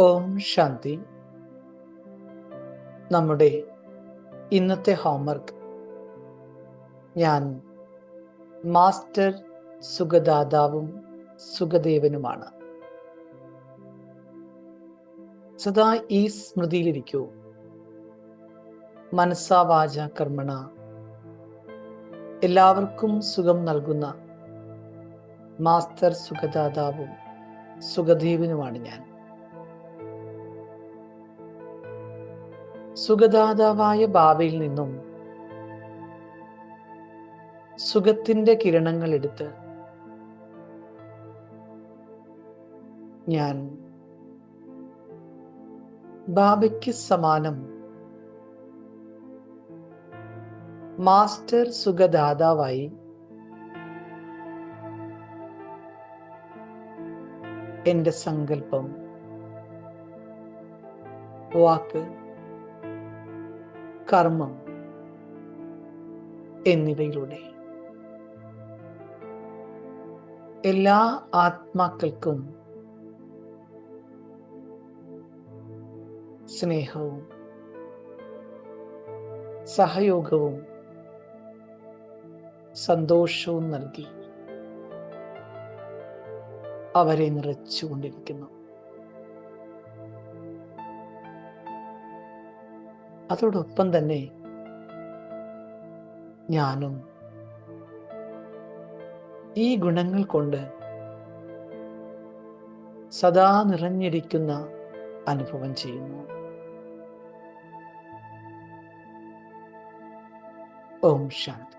ഓം ശാന്തി. നമ്മുടെ ഇന്നത്തെ ഹോംവർക്ക്. ഞാൻ മാസ്റ്റർ സുഖദാതാവും സുഖദേവനുമാണ് സദാ ഈ സ്മൃതിയിലിരിക്കൂ. മനസ്സാ വാച കർമ്മണ. എല്ലാവർക്കും സുഖം നൽകുന്ന മാസ്റ്റർ സുഖദാതാവും സുഖദേവനുമാണ് ഞാൻ. സുഖദാതാവായ ബാബയിൽ നിന്നും സുഖത്തിന്റെ കിരണങ്ങൾ എടുത്ത് ഞാൻ ബാബയ്ക്ക് സമാനം മാസ്റ്റർ സുഖദാതാവായി എന്റെ സങ്കല്പം വാക്ക് കർമ്മം എന്നിവയിലൂടെ. എല്ലാ ആത്മാക്കൾക്കും സ്നേഹവും സഹയോഗവും സന്തോഷവും നൽകി അവരെ നിറച്ചുകൊണ്ടിരിക്കുന്നു. അതോടൊപ്പം തന്നെ ഞാനും ഈ ഗുണങ്ങൾ കൊണ്ട് സദാ നിറഞ്ഞിരിക്കുന്ന അനുഭവം ചെയ്യുന്നു. ഓം ശാന്തി.